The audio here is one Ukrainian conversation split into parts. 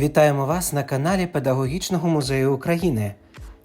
Вітаємо вас на каналі Педагогічного музею України.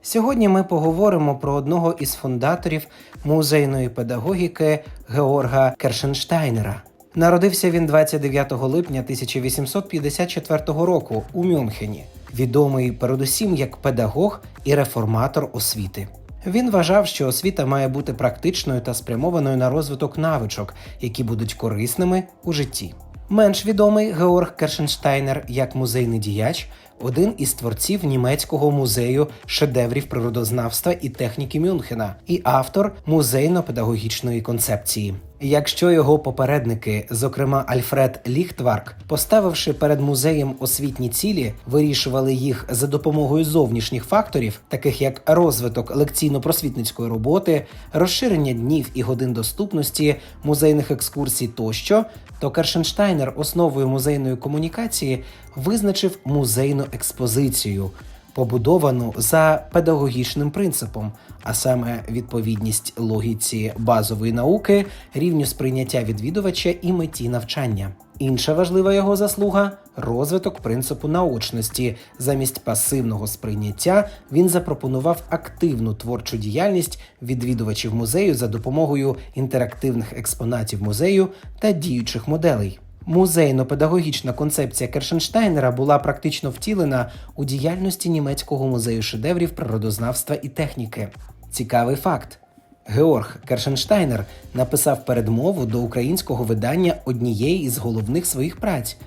Сьогодні ми поговоримо про одного із фундаторів музейної педагогіки Георга Кершенштайнера. Народився він 29 липня 1854 року у Мюнхені, відомий передусім як педагог і реформатор освіти. Він вважав, що освіта має бути практичною та спрямованою на розвиток навичок, які будуть корисними у житті. Менш відомий Георг Кершенштайнер як музейний діяч, один із творців німецького музею шедеврів природознавства і техніки Мюнхена і автор музейно-педагогічної концепції. Якщо його попередники, зокрема Альфред Ліхтварк, поставивши перед музеєм освітні цілі, вирішували їх за допомогою зовнішніх факторів, таких як розвиток лекційно-просвітницької роботи, розширення днів і годин доступності, музейних екскурсій тощо, то Кершенштайнер основою музейної комунікації визначив музейну експозицію, побудовану за педагогічним принципом, а саме відповідність логіці базової науки, рівню сприйняття відвідувача і меті навчання. Інша важлива його заслуга розвиток принципу наочності. Замість пасивного сприйняття він запропонував активну творчу діяльність відвідувачів музею за допомогою інтерактивних експонатів музею та діючих моделей. Музейно-педагогічна концепція Кершенштайнера була практично втілена у діяльності німецького музею шедеврів природознавства і техніки. Цікавий факт. Георг Кершенштайнер написав передмову до українського видання однієї із головних своїх праць,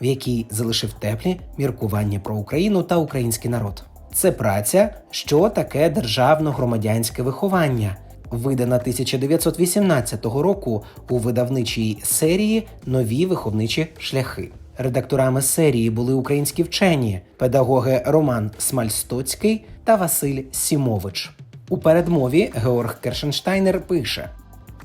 в якій залишив теплі міркування про Україну та український народ. Це праця, що таке державно-громадянське виховання, видана 1918 року у видавничій серії Нові виховничі шляхи. Редакторами серії були українські вчені, педагоги Роман Смальстоцький та Василь Сімович. У передмові Георг Кершенштайнер пише: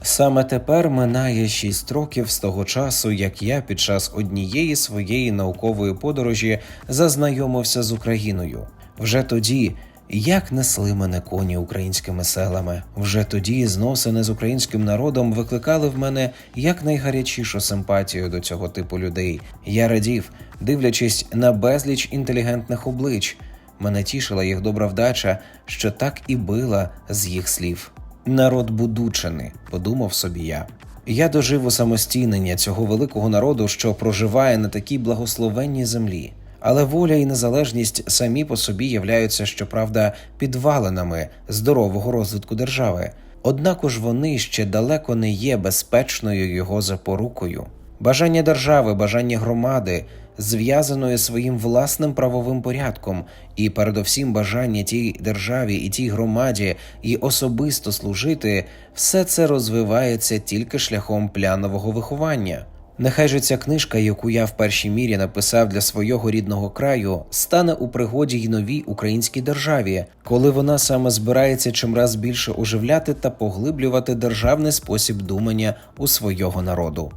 Саме тепер минає шість років з того часу, як я під час однієї своєї наукової подорожі зазнайомився з Україною. Вже тоді, як несли мене коні українськими селами, вже тоді зносини з українським народом викликали в мене якнайгарячішу симпатію до цього типу людей. Я радів, дивлячись на безліч інтелігентних облич. Мене тішила їх добра вдача, що так і била з їх слів. Народ будучини, подумав собі я. Я дожив усамостійнення цього великого народу, що проживає на такій благословенній землі. Але воля і незалежність самі по собі являються, щоправда, підвалинами здорового розвитку держави. Однак ж вони ще далеко не є безпечною його запорукою. Бажання держави, бажання громади, зв'язаної своїм власним правовим порядком, і передовсім бажання тій державі і тій громаді і особисто служити, все це розвивається тільки шляхом плянового виховання. Нехай же ця книжка, яку я в першій мірі написав для свого рідного краю, стане у пригоді й новій українській державі, коли вона саме збирається чимраз більше оживляти та поглиблювати державний спосіб думання у свого народу.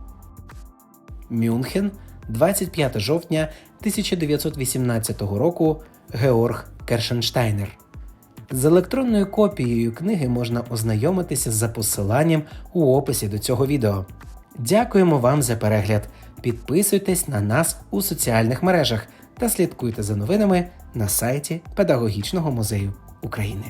Мюнхен, 25 жовтня 1918 року Георг Кершенштайнер. З електронною копією книги можна ознайомитися за посиланням у описі до цього відео. Дякуємо вам за перегляд. Підписуйтесь на нас у соціальних мережах та слідкуйте за новинами на сайті Педагогічного музею України.